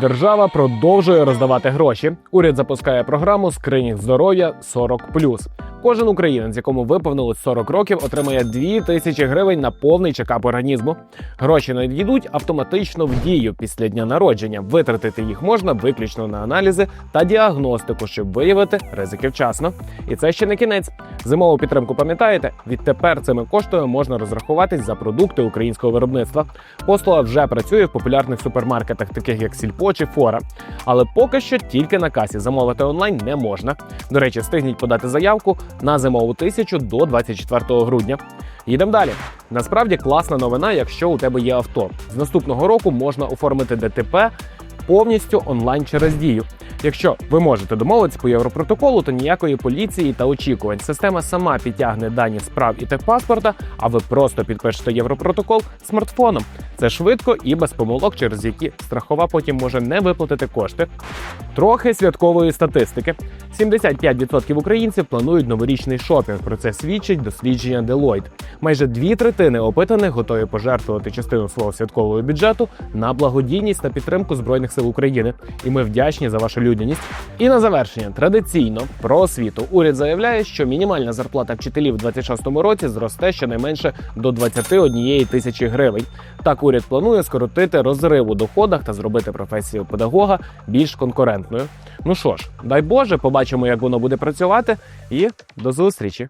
Держава продовжує роздавати гроші. Уряд запускає програму скринінг здоров'я 40+. Кожен українець, якому виповнилось 40 років, отримає 2 тисячі гривень на повний чекап організму. Гроші надійдуть автоматично в дію після дня народження. Витратити їх можна виключно на аналізи та діагностику, щоб виявити ризики вчасно. І це ще не кінець. Зимову підтримку пам'ятаєте? Відтепер цими коштами можна розрахуватись за продукти українського виробництва. Послуга вже працює в популярних супермаркетах, таких як Сільпо чи Фора. Але поки що тільки на касі замовити онлайн не можна. До речі, стигніть подати заявку на зимову тисячу до 24 грудня. Їдемо далі. Насправді класна новина, якщо у тебе є авто. З наступного року можна оформити ДТП повністю онлайн через дію. Якщо ви можете домовитися по європротоколу, то ніякої поліції та очікувань. Система сама підтягне дані справ і техпаспорта, а ви просто підпишете європротокол смартфоном. Це швидко і без помилок, через які страхова потім може не виплатити кошти. Трохи святкової статистики: 75% українців планують новорічний шопінг. Про це свідчить дослідження Deloitte. Майже дві третини опитаних готові пожертвувати частину свого святкового бюджету на благодійність та підтримку збройних сил України. І ми вдячні за вашу людяність. І на завершення традиційно про освіту. Уряд заявляє, що мінімальна зарплата вчителів у 26-му році зросте щонайменше до 21 тисячі гривень. Так уряд планує скоротити розрив у доходах та зробити професію педагога більш конкурентною. Ну що ж, дай Боже, побачимо, як воно буде працювати, і до зустрічі.